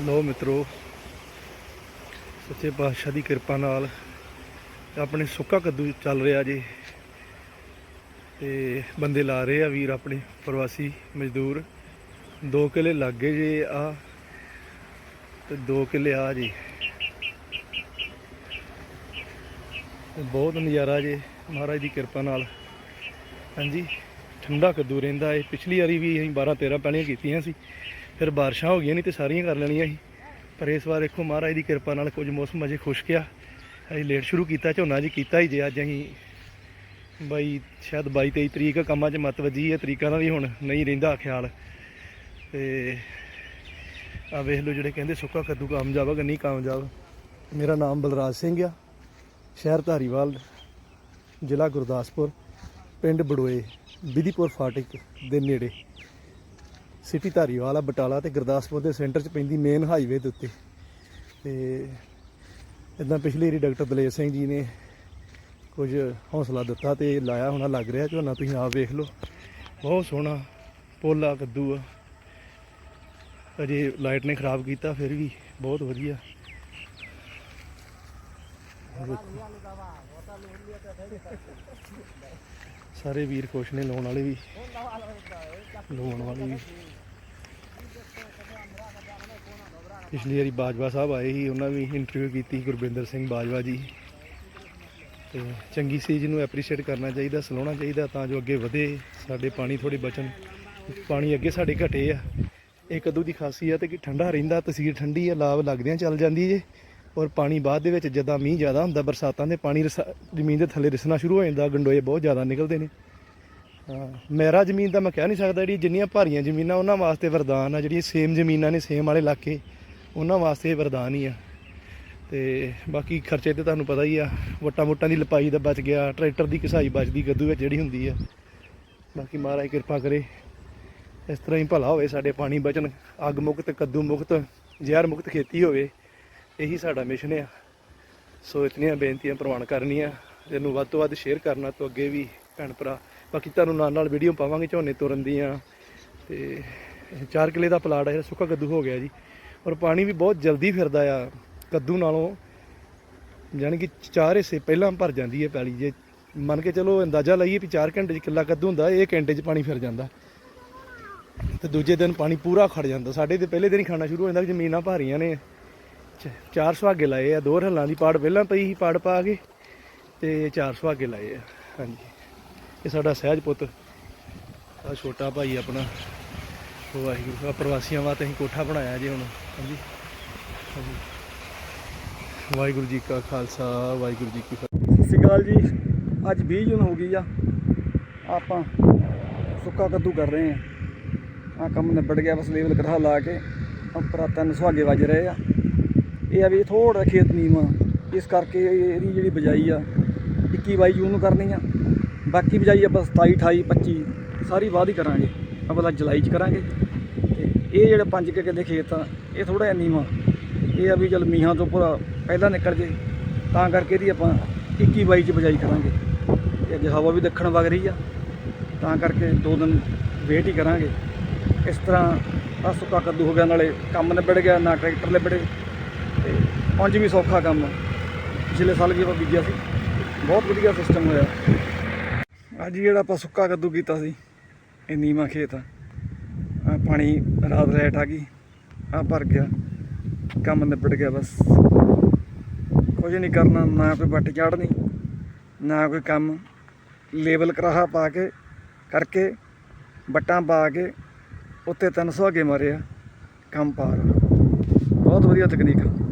ਲੋ ਮਿੱਤਰੋ, ਸੱਚੇ ਪਾਤਸ਼ਾਹ ਦੀ ਕਿਰਪਾ ਨਾਲ ਆਪਣੇ ਸੁੱਕਾ ਕੱਦੂ ਚੱਲ ਰਿਹਾ ਜੀ। ਤੇ ਬੰਦੇ ਲਾ ਰਹੇ ਆ ਵੀਰ ਆਪਣੇ ਪ੍ਰਵਾਸੀ ਮਜ਼ਦੂਰ। ਦੋ ਕਿਲੇ ਲੱਗ ਗਏ ਜੇ ਆ, ਤੇ ਦੋ ਕਿਲੇ ਆ ਜੀ। ਬਹੁਤ ਨਜ਼ਾਰਾ ਜੇ, ਮਹਾਰਾਜ ਦੀ ਕਿਰਪਾ ਨਾਲ। ਹਾਂਜੀ। ਠੰਡਾ ਕੱਦੂ ਰਹਿੰਦਾ ਏ ਪਿਛਲੀ ਵਾਰੀ ਵੀ ਅਸੀਂ 12 13 ਪਹਿਲੀਆਂ ਕੀਤੀਆਂ ਸੀ। ਫਿਰ ਬਾਰਿਸ਼ਾਂ ਹੋ ਗਈਆਂ ਨਹੀਂ ਤੇ ਸਾਰੀਆਂ ਕਰ ਲੈਣੀਆਂ ਸੀ। ਪਰ ਇਸ ਵਾਰ ਦੇਖੋ ਮਹਾਰਾਜ ਦੀ ਕਿਰਪਾ ਨਾਲ ਕੁਝ ਮੌਸਮ ਅਜੇ ਖੁਸ਼ਕ ਆ ਅਸੀਂ ਲੇਟ ਸ਼ੁਰੂ ਕੀਤਾ, ਝੋਨਾ ਜੀ ਕੀਤਾ ਹੀ ਜੇ। ਅੱਜ ਅਸੀਂ ਬਾਈ, ਸ਼ਾਇਦ 22 23 ਤਰੀਕ ਕੰਮਾਂ 'ਚ ਮਤ ਵੱਜੀ ਹੈ, ਤਰੀਕਾਂ ਦਾ ਵੀ ਹੁਣ ਨਹੀਂ ਰਹਿੰਦਾ ਖਿਆਲ। ਤੇ ਆ ਵੇਖ ਲਓ ਜਿਹੜੇ ਕਹਿੰਦੇ ਸੁੱਕਾ ਕੱਦੂ ਕਾਮਯਾਬ ਆ ਕਿ ਨਹੀਂ ਕਾਮਯਾਬ। ਮੇਰਾ ਨਾਮ ਬਲਰਾਜ ਸਿੰਘ ਆ, ਸ਼ਹਿਰ ਧਾਰੀਵਾਲ, ਜ਼ਿਲ੍ਹਾ ਗੁਰਦਾਸਪੁਰ। ਪਿੰਡ ਬੜੋਏ ਵਿਧੀਪੁਰ ਫਾਟਕ ਦੇ ਨੇੜੇ। ਸਿਟੀ ਧਾਰੀਵਾਲ ਆ, ਬਟਾਲਾ ਤੇ ਗੁਰਦਾਸਪੁਰ ਦੇ ਸੈਂਟਰ 'ਚ ਪੈਂਦੀ ਮੇਨ ਹਾਈਵੇ ਦੇ ਉੱਤੇ। ਤੇ ਇਦਾਂ ਪਿਛਲੀ ਵਾਰੀ ਡਾਕਟਰ ਦਲੇਰ ਸਿੰਘ ਜੀ ਨੇ ਕੁਝ ਹੌਸਲਾ ਦਿੱਤਾ ਤੇ ਲਾਇਆ ਹੋਣਾ, ਲੱਗ ਰਿਹਾ ਝੋਨਾ, ਤੁਸੀਂ ਆਪ ਵੇਖ ਲਓ। ਬਹੁਤ ਸੋਹਣਾ ਪੋਲਾ ਕੱਦੂ ਆ। ਅਜੇ ਲਾਈਟ ਨੇ ਖਰਾਬ ਕੀਤਾ, ਫਿਰ ਵੀ ਬਹੁਤ ਵਧੀਆ। ਸਾਰੇ ਵੀਰ ਖੁਸ਼ ਨੇ, ਲਾਉਣ ਵਾਲੇ ਵੀ। ਲਾਉਣ ਵਾਲੇ ਵੀ। ਪਿਛਲੀ ਵਾਰੀ ਬਾਜਵਾ ਸਾਹਿਬ ਆਏ ਸੀ, ਉਹਨਾਂ ਵੀ ਇੰਟਰਵਿਊ ਕੀਤੀ ਗੁਰਬਿੰਦਰ ਸਿੰਘ ਬਾਜਵਾ ਜੀ। ਤੇ ਚੰਗੀ ਚੀਜ਼ ਨੂੰ ਐਪਰੀਸ਼ੀਏਟ ਕਰਨਾ ਚਾਹੀਦਾ, ਸਲਾਉਣਾ ਚਾਹੀਦਾ ਤਾਂ ਜੋ ਅੱਗੇ ਵਧੇ, ਸਾਡੇ ਪਾਣੀ ਥੋੜੇ ਬਚਣ। ਪਾਣੀ ਅੱਗੇ ਸਾਡੇ ਘਟੇ ਆ। ਇਹ ਕਦੋਂ ਦੀ ਖਾਸੀਅਤ ਹੈ ਕਿ ਠੰਡਾ ਰਹਿੰਦਾ, ਤਸੀਰ ਠੰਡੀ ਆ ਲਾਭ ਲੱਗਦਿਆਂ ਚੱਲ ਜਾਂਦੀ ਜੇ। ਔਰ ਪਾਣੀ ਬਾਅਦ ਦੇ ਵਿੱਚ ਜਦੋਂ ਮੀਂਹ ਜ਼ਿਆਦਾ ਹੁੰਦਾ, ਬਰਸਾਤਾਂ ਦੇ ਪਾਣੀ ਰਸਾ- ਜ਼ਮੀਨ ਦੇ ਥੱਲੇ ਰਿਸਣਾ ਸ਼ੁਰੂ ਹੋ ਜਾਂਦਾ, ਗੰਡੋਏ ਬਹੁਤ ਜ਼ਿਆਦਾ ਨਿਕਲਦੇ ਨੇ। ਹਾਂ ਮੇਰਾ ਜ਼ਮੀਨ ਤਾਂ ਮੈਂ ਕਹਿ ਨਹੀਂ ਸਕਦਾ, ਜਿਹੜੀ ਜਿੰਨੀਆਂ ਭਾਰੀਆਂ ਜ਼ਮੀਨਾਂ ਉਹਨਾਂ ਵਾਸਤੇ ਵਰਦਾਨ ਆ, ਜਿਹੜੀਆਂ ਸੇਮ ਜ਼ਮੀਨਾਂ ਨੇ, ਸੇਮ ਵਾਲੇ ਇਲਾਕੇ, ਉਹਨਾਂ ਵਾਸਤੇ ਵਰਦਾਨ ਹੀ ਆ। ਤੇ ਬਾਕੀ ਖਰਚੇ ਤੇ ਤੁਹਾਨੂੰ ਪਤਾ ਹੀ ਆ ਵਟਾਂ ਵਟਾਂ ਦੀ ਲਪਾਈ ਦਾ ਬਚ ਗਿਆ, ਟਰੈਕਟਰ ਦੀ ਘਸਾਈ ਬਚਦੀ ਕੱਦੂ ਵਿੱਚ ਜਿਹੜੀ ਹੁੰਦੀ ਆ। ਬਾਕੀ ਮਹਾਰਾਜ ਕਿਰਪਾ ਕਰੇ, ਇਸ ਤਰ੍ਹਾਂ ਹੀ ਭਲਾ ਹੋਵੇ, ਸਾਡੇ ਪਾਣੀ ਬਚਣ, ਅੱਗ ਮੁਕਤ, ਕੱਦੂ ਮੁਕਤ, ਜ਼ਹਿਰ ਮੁਕਤ ਖੇਤੀ ਹੋਵੇ। ਇਹੀ ਸਾਡਾ ਮਿਸ਼ਨ ਆ। ਸੋ ਇਤਨੀਆਂ ਬੇਨਤੀਆਂ ਪ੍ਰਵਾਨ ਕਰਨੀਆਂ। ਇਹਨੂੰ ਵੱਧ ਤੋਂ ਵੱਧ ਸ਼ੇਅਰ ਕਰਨਾ ਤੋਂ ਅੱਗੇ ਵੀ ਭੈਣ ਭਰਾ, ਬਾਕੀ ਤੁਹਾਨੂੰ ਨਾਲ ਨਾਲ ਵੀਡੀਓ ਪਾਵਾਂਗੇ ਝੋਨੇ ਤੋਰਨ ਦੀਆਂ। ਤੇ 4 ਕਿਲੇ ਦਾ ਪਲਾਟ ਹੈ ਸੁੱਕਾ ਕੱਦੂ ਹੋ ਗਿਆ ਜੀ। ਔਰ ਪਾਣੀ ਵੀ ਬਹੁਤ ਜਲਦੀ ਫਿਰਦਾ ਆ, ਕੱਦੂ ਨਾਲੋਂ। ਯਾਨੀ ਕਿ ਚਾਰ ਹਿੱਸੇ ਪਹਿਲਾਂ ਭਰ ਜਾਂਦੀ ਹੈ ਪੈਲੀ। ਜੇ ਮੰਨ ਕੇ ਚਲੋ ਅੰਦਾਜ਼ਾ ਲਾਈਏ ਵੀ 4 ਘੰਟੇ 'ਚ ਕਿੱਲਾ ਕੱਦੂ ਹੁੰਦਾ, ਇਹ ਘੰਟੇ 'ਚ ਪਾਣੀ ਫਿਰ ਜਾਂਦਾ। ਤੇ ਦੂਜੇ ਦਿਨ ਪਾਣੀ ਪੂਰਾ ਖੜ ਜਾਂਦਾ। ਸਾਡੇ ਤੇ ਪਹਿਲੇ ਦਿਨ ਹੀ ਖਾਣਾ ਸ਼ੁਰੂ ਹੋ ਜਾਂਦਾ ਵੀ ਜ਼ਮੀਨਾਂ ਭਾਰੀਆਂ ਨੇ। ਚਾਰ ਸੁਹਾਗੇ ਲਾਏ ਆ, ਦੋ ਹੱਲਾਂ ਦੀ ਪਾੜ ਪਹਿਲਾਂ ਪਈ ਸੀ ਪਾੜ ਪਾ ਕੇ ਤੇ ਚਾਰ ਸੁਹਾਗੇ ਲਾਏ ਆ। ਹਾਂਜੀ। ਇਹ ਸਾਡਾ ਸਹਿਜ ਪੁੱਤ ਆ ਛੋਟਾ ਭਾਈ ਆਪਣਾ, ਉਹ ਵਾਹਿਗੁਰੂ ਆ ਪ੍ਰਵਾਸੀਆਂ ਵਾਸਤੇ ਅਸੀਂ ਕੋਠਾ ਬਣਾਇਆ ਜੀ ਹੁਣ, ਹਾਂਜੀ। ਹਾਂਜੀ। ਵਾਹਿਗੁਰੂ ਜੀ ਕਾ ਖਾਲਸਾ, ਵਾਹਿਗੁਰੂ ਜੀ ਕੀ ਫਤਿਹ। ਸਤਿ ਸ਼੍ਰੀ ਅਕਾਲ ਜੀ। ਅੱਜ 20 ਜੂਨ ਹੋ ਗਈ ਆ। ਆਪਾਂ ਸੁੱਕਾ ਕੱਦੂ ਕਰ ਰਹੇ ਆ। ਆ ਕੰਮ ਨਿਬੜ ਗਿਆ, ਬਸ ਲੇਵਲ ਕਰਾ ਲਾ ਕੇ। ਉੱਪਰ ਤਿੰਨ ਸੁਹਾਗੇ ਵੱਜ ਰਹੇ ਆ। ਇਹ ਆ ਵੀ ਥੋੜਾ ਖੇਤ ਨੀਮ ਆ। ਇਸ ਕਰਕੇ ਇਹਦੀ ਜਿਹੜੀ ਬਜਾਈ ਆ 21 22 ਜੂਨ ਨੂੰ ਕਰਨੀ ਆ। ਬਾਕੀ ਬਜਾਈ ਆਪਾਂ 27 28 25 ਸਾਰੀ ਬਾਅਦ ਹੀ ਕਰਾਂਗੇ। ਆਪਾਂ ਆਪਣਾ ਜੁਲਾਈ ਚ ਕਰਾਂਗੇ। ਤੇ ਇਹ ਜਿਹੜੇ ਪੰਜ ਕਿੱਲੇ ਦੇ ਖੇਤ ਆ, ਇਹ ਥੋੜਾ ਜਿਹਾ ਨੀਵਾਂ ਇਹ ਆ ਵੀ ਚਲ ਮੀਹਾਂ ਤੋਂ ਪੂਰਾ ਪਹਿਲਾਂ ਨਿਕਲ ਜੇ, ਤਾਂ ਕਰਕੇ ਇਹਦੀ ਆਪਾਂ 21 22 ਚ ਬਜਾਈ ਕਰਾਂਗੇ। ਤੇ ਅੱਜ ਹਵਾ ਵੀ ਦੱਖਣ ਵਗ ਰਹੀ ਆ, ਤਾਂ ਕਰਕੇ ਦੋ ਦਿਨ ਵੇਟ ਹੀ ਕਰਾਂਗੇ। ਇਸ ਤਰ੍ਹਾਂ ਆ ਸੁੱਕਾ ਕੱਦੂ ਹੋ ਗਿਆ, ਨਾਲੇ ਕੰਮ ਨਿਬੜ ਗਿਆ, ਨਾ ਟਰੈਕਟਰ ਲਿਬੜੇ ਤੇ ਉਂਝ ਵੀ ਸੌਖਾ ਕੰਮ ਪਿਛਲੇ ਸਾਲ ਵੀ ਆਪਾਂ ਬੀਜਿਆ ਸੀ। ਬਹੁਤ ਵਧੀਆ ਸਿਸਟਮ ਹੋਇਆ। ਅੱਜ ਜਿਹੜਾ ਆਪਾਂ ਸੁੱਕਾ ਕੱਦੂ ਕੀਤਾ ਸੀ, ਇਹ ਨੀਵਾਂ ਖੇਤ ਆ। ਪਾਣੀ ਰਾਤ ਲੈਟ ਆ ਗਈ। ਆ ਭਰ ਗਿਆ। ਕੰਮ ਨਿਬੜ ਗਿਆ ਬਸ। ਕੁਝ ਨਹੀਂ ਕਰਨਾ, ਨਾ ਕੋਈ ਵੱਟ ਚਾੜਨੀ ਨਾ ਕੋਈ ਕੰਮ। ਲੇਬਲ ਕਰਾਹਾ ਪਾ ਕੇ, ਕਰਕੇ ਬੱਟਾਂ ਪਾ ਕੇ, ਉੱਤੇ 300 ਅੱਗੇ ਮਾਰਿਆ। ਕੰਮ ਪਾਰ। ਬਹੁਤ ਵਧੀਆ ਤਕਨੀਕ ਆ।